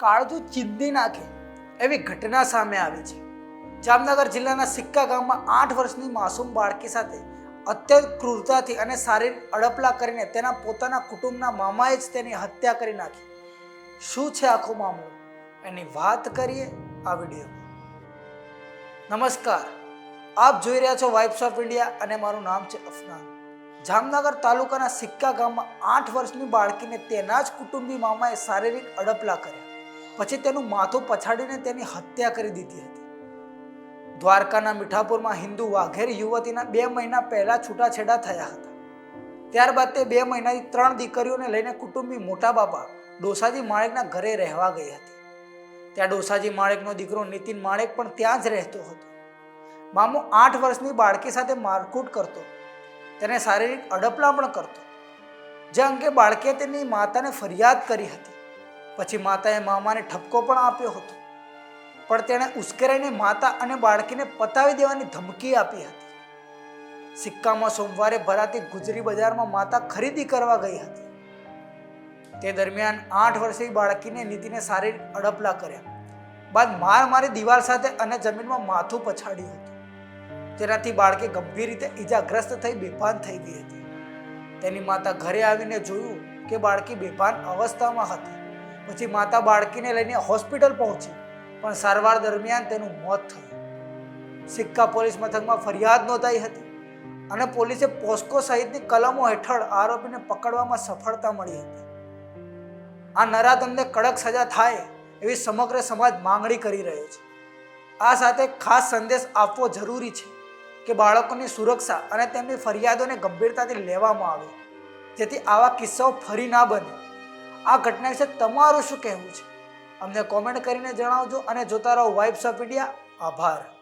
કાળજું ચીંધી નાખે એવી ઘટના સામે આવી છે. જામનગર જિલ્લાના સિક્કા ગામમાં આઠ વર્ષની માસૂમ બાળકી સાથે અત્યંત ક્રૂરતાથી અને શારીરિક અડપલા કરીને તેના પોતાના કુટુંબના મામાએ જ તેની હત્યા કરી નાખી. શું છે આખો મામલો? એની વાત કરીએ આ વીડિયો નમસ્કાર. આપ જોઈ રહ્યા છો વાઇબ્સ ઓફ ઇન્ડિયા અને મારું નામ છે અફનાન. જામનગર તાલુકાના સિક્કા ગામમાં આઠ વર્ષની બાળકીને તેના જ કુટુંબી મામાએ શારીરિક અડપલા કર્યા. પછી તેનું માથું પછાડીને તેની હત્યા કરી દીધી હતી. દ્વારકાના મીઠાપુરમાં હિન્દુ વાઘેર યુવતીના બે મહિના પહેલા છૂટાછેડા થયા હતા. ત્યારબાદ તે બે મહિનાની ત્રણ દીકરીઓને લઈને કુટુંબી મોટા બાપા ડોસાજી માણેકના ઘરે રહેવા ગઈ હતી. ત્યાં ડોસાજી માણેકનો દીકરો નીતિન માણેક પણ ત્યાં જ રહેતો હતો. મામો આઠ વર્ષની બાળકી સાથે મારકૂટ કરતો, તેને શારીરિક અડપલા પણ કરતો. જે અંગે બાળકીએ તેની માતાને ફરિયાદ કરી હતી. પછી માતાએ મામાને ઠપકો પણ આપ્યો હતો. પણ તેણે ઉશ્કેરાઈને માતા અને બાળકીને પતાવી દેવાની ધમકી આપી હતી. સિક્કામાં સોમવારે ભરાતી ગુજરી બજારમાં માતા ખરીદી કરવા ગઈ હતી. તે દરમિયાન આઠ વર્ષની બાળકીને નીતિને શારીરિક અડપલા કર્યા. બાદ માર મારી દિવાલ સાથે અને જમીનમાં માથું પછાડ્યું હતું. જેનાથી બાળકી ગંભીર રીતે ઈજાગ્રસ્ત થઈ બેભાન થઈ ગઈ હતી. તેની માતા ઘરે આવીને જોયું કે બાળકી બેભાન અવસ્થામાં હતી. પછી માતા બાળકીને લઈને હોસ્પિટલ પહોંચી. પણ સારવાર દરમિયાન તેનું મોત થયું. સિક્કા પોલીસ મથકમાં ફરિયાદ નોંધાઈ હતી અને પોલીસે પોસ્કો સહિતની કલમો હેઠળ આરોપીને પકડવામાં સફળતા મળી હતી. આ નરાધમને કડક સજા થાય એવી સમગ્ર સમાજ માંગણી કરી રહ્યો છે. આ સાથે ખાસ સંદેશ આપવો જરૂરી છે કે બાળકોની સુરક્ષા અને તેમની ફરિયાદોને ગંભીરતાથી લેવામાં આવે. જેથી આવા કિસ્સાઓ ફરી ના બને. આ ઘટના વિશે તમારું શું કહેવું છે? અમને કોમેન્ટ કરીને જણાવજો અને જોતા રહો વાઇબ્સ ઓફ ઇન્ડિયા આભાર.